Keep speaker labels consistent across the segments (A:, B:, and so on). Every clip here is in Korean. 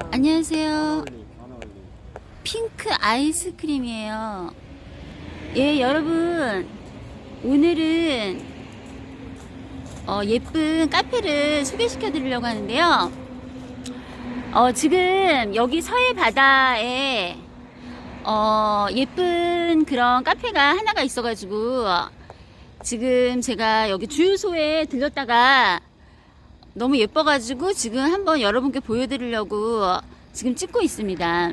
A: 안녕하세요. 핑크 아이스크림이에요. 예, 여러분. 오늘은 어, 예쁜 카페를 소개시켜 드리려고 하는데요. 어, 지금 여기 서해 바다에 어, 예쁜 그런 카페가 하나가 있어가지고 지금 제가 여기 주유소에 들렸다가 너무 예뻐가지고 지금 한번 여러분께 보여드리려고 지금 찍고 있습니다.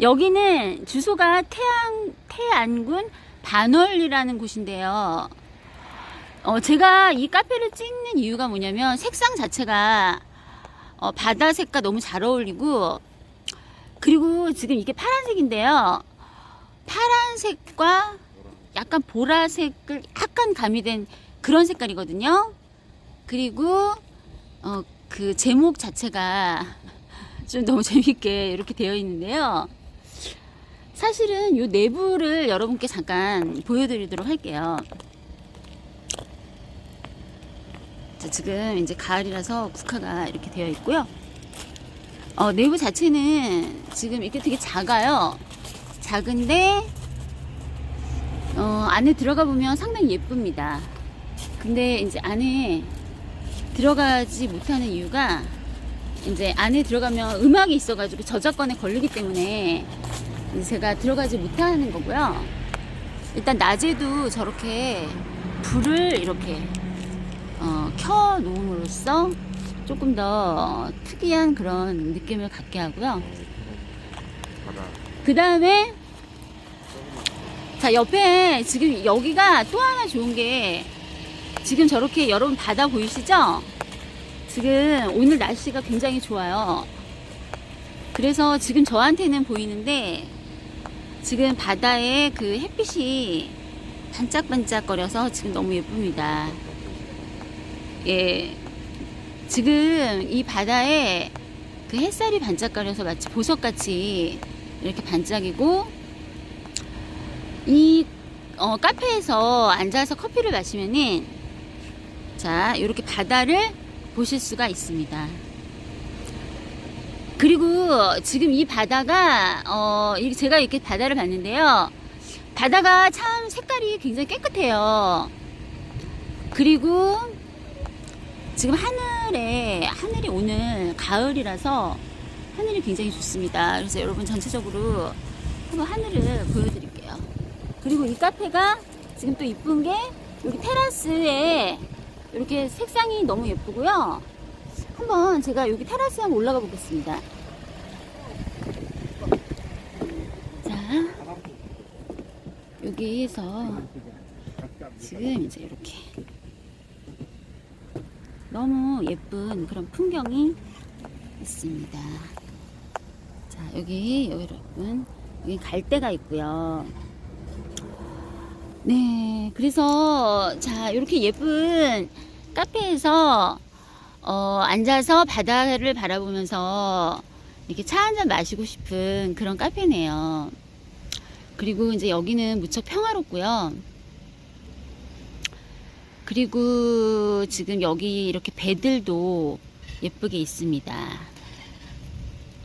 A: 여기는 주소가 태안, 태안군 반월리라는 곳인데요. 어, 제가 이 카페를 찍는 이유가 뭐냐면 색상 자체가 어, 바다 색과 너무 잘 어울리고 그리고 지금 이게 파란색인데요. 파란색과 약간 보라색을 약간 가미된 그런 색깔이거든요. 그리고 어, 그 제목 자체가 좀 너무 재밌게 이렇게 되어 있는데요. 사실은 이 내부를 여러분께 잠깐 보여드리도록 할게요. 자, 지금 이제 가을이라서 국화가 이렇게 되어 있고요. 어, 내부 자체는 지금 이렇게 되게 작아요. 작은데 어, 안에 들어가 보면 상당히 예쁩니다. 근데 이제 안에 들어가지 못하는 이유가 이제 안에 들어가면 음악이 있어가지고 저작권에 걸리기 때문에 제가 들어가지 못하는 거고요. 일단 낮에도 저렇게 불을 이렇게 어, 켜 놓음으로써 조금 더 특이한 그런 느낌을 갖게 하고요. 그 다음에 자 옆에 지금 여기가 또 하나 좋은 게 지금 저렇게 여러분 바다 보이시죠? 지금 오늘 날씨가 굉장히 좋아요. 그래서 지금 저한테는 보이는데 지금 바다에 그 햇빛이 반짝반짝거려서 지금 너무 예쁩니다. 예. 지금 이 바다에 그 햇살이 반짝거려서 마치 보석같이 이렇게 반짝이고 이 어, 카페에서 앉아서 커피를 마시면은 자 이렇게 바다를 보실 수가 있습니다. 그리고 지금 이 바다가 어 이- 제가 이렇게 바다를 봤는데요. 바다가 참 색깔이 굉장히 깨끗해요. 그리고 지금 하늘에 하늘이 오늘 가을이라서 하늘이 굉장히 좋습니다. 그래서 여러분 전체적으로 한번 하늘을 보여드릴게요. 그리고 이 카페가 지금 또 이쁜 게 여기 테라스에 이렇게 색상이 너무 예쁘고요. 한번 제가 여기 테라스 한번 올라가 보겠습니다. 자, 여기에서 지금 이제 이렇게 너무 예쁜 그런 풍경이 있습니다. 자, 여기 여러분 여기 갈대가 있고요. 네, 그래서 자 이렇게 예쁜 카페에서 어, 앉아서 바다를 바라보면서 이렇게 차 한 잔 마시고 싶은 그런 카페네요. 그리고 이제 여기는 무척 평화롭고요. 그리고 지금 여기 이렇게 배들도 예쁘게 있습니다.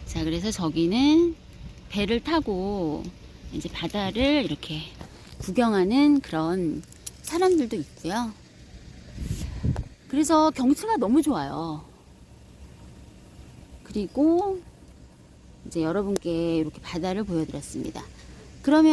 A: 자, 그래서 저기는 배를 타고 이제 바다를 이렇게 구경하는 그런 사람들도 있고요. 그래서 경치가 너무 좋아요. 그리고 이제 여러분께 이렇게 바다를 보여드렸습니다. 그러면